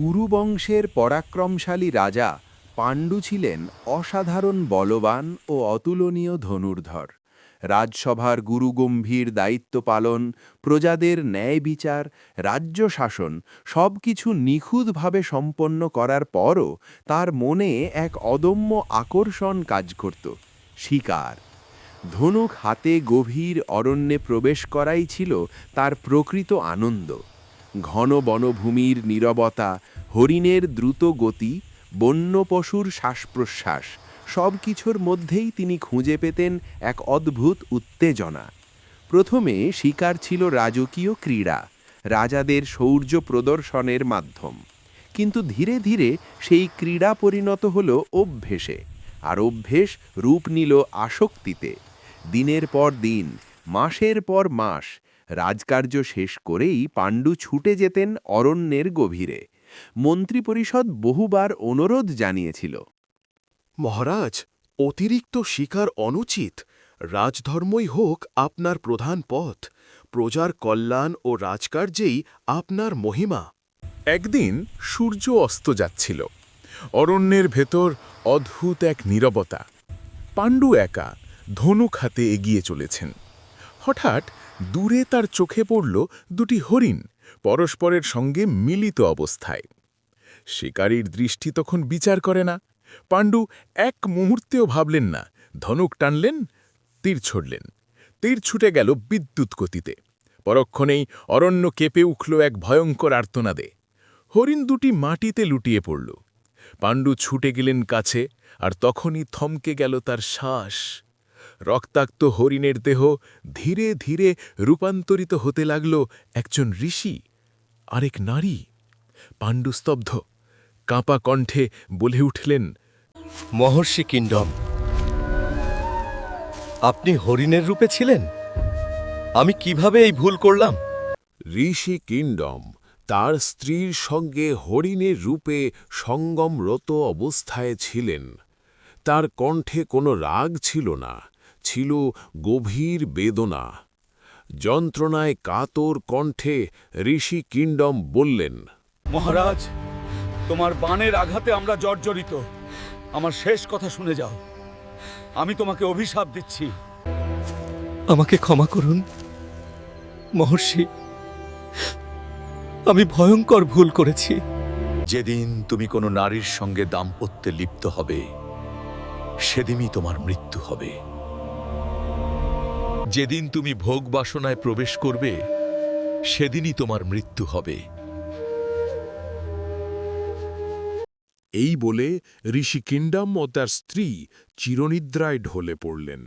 কুরুবংশের পরাক্রমশালী রাজা পাণ্ডু ছিলেন অসাধারণ বলবান ও অতুলনীয় ধনুর্ধর। রাজসভার গুরুগম্ভীর দায়িত্ব পালন, প্রজাদের ন্যায় বিচার, রাজ্য শাসন সব কিছু নিখুঁতভাবে সম্পন্ন করার পরও তার মনে এক অদম্য আকর্ষণ কাজ করত, শিকার। ধনুক হাতে গভীর অরণ্যে প্রবেশ করাই ছিল তার প্রকৃত আনন্দ। ঘন বনভূমির নীরবতা, হরিণের দ্রুত গতি বন্য পশুর শ্বাসপ্রশ্বাস সব কিছুর মধ্যেই তিনি খুঁজে পেতেন এক অদ্ভুত উত্তেজনা। প্রথমে শিকার ছিল রাজকীয় ক্রীড়া, রাজাদের শৌর্য প্রদর্শনের মাধ্যম। কিন্তু ধীরে ধীরে সেই ক্রীড়া পরিণত হল অভ্যেসে, আর অভ্যেস রূপ নিল আসক্তিতে। দিনের পর দিন, মাসের পর মাস রাজকার্য শেষ করেই পাণ্ডু ছুটে যেতেন অরণ্যের গভীরে। মন্ত্রিপরিষদ বহুবার অনুরোধ জানিয়েছিল। মহারাজ অতিরিক্ত শিকার অনুচিত। রাজধর্মই হোক আপনার প্রধান পথ। প্রজার কল্যাণ ও রাজকার্যেই আপনার মহিমা। একদিন সূর্য অস্ত যাচ্ছিল। অরণ্যের ভেতর অদ্ভুত এক নীরবতা। পাণ্ডু একা ধনুক হাতে এগিয়ে চলেছেন। হঠাৎ দূরে তার চোখে পড়ল দুটি হরিণ, পরস্পরের সঙ্গে মিলিত অবস্থায়। শিকারীর দৃষ্টি তখন বিচার করে না। পাণ্ডু এক মুহূর্তেও ভাবলেন না, ধনুক টানলেন, তীর ছড়লেন। তীর ছুটে গেল বিদ্যুৎ গতিতে। পরক্ষণেই অরণ্য কেঁপে উঠল এক ভয়ঙ্কর আর্তনাদে। হরিণ দুটি মাটিতে লুটিয়ে পড়ল। পাণ্ডু ছুটে গেলেন কাছে, আর তখনই থমকে গেল তার শ্বাস। রক্তাক্ত হরিণের দেহ ধীরে ধীরে রূপান্তরিত হতে লাগল একজন ঋষি আরেক নারী। পাণ্ডুস্তব্ধ কাঁপা কণ্ঠে বলে উঠলেন মহর্ষি কিংডম আপনি হরিণের রূপে ছিলেন? আমি কীভাবে এই ভুল করলাম? ঋষি কিংডম তার স্ত্রীর সঙ্গে হরিণের রূপে সঙ্গমরত অবস্থায় ছিলেন। তার কণ্ঠে কোনো রাগ ছিল না। ছিল গভীর বেদনা। যন্ত্রণায় কাতর কণ্ঠে ঋষি কিংডম বললেন মহারাজ তোমার বাণের আঘাতে আমরা জর্জরিত। আমার শেষ কথা শুনে যাও। আমি তোমাকে অভিশাপ দিচ্ছি। আমাকে ক্ষমা করুন মহর্ষি। আমি ভয়ঙ্কর ভুল করেছি। যেদিন তুমি কোনো নারীর সঙ্গে দাম্পত্যে লিপ্ত হবে সেদিনই তোমার মৃত্যু হবে। যেদিন তুমি ভোগ বাসনায় প্রবেশ করবে, সেদিনই তোমার মৃত্যু হবে। এই বলে ঋষি কিংডম ও তার স্ত্রী চিরনিদ্রায় ঢলে পড়লেন।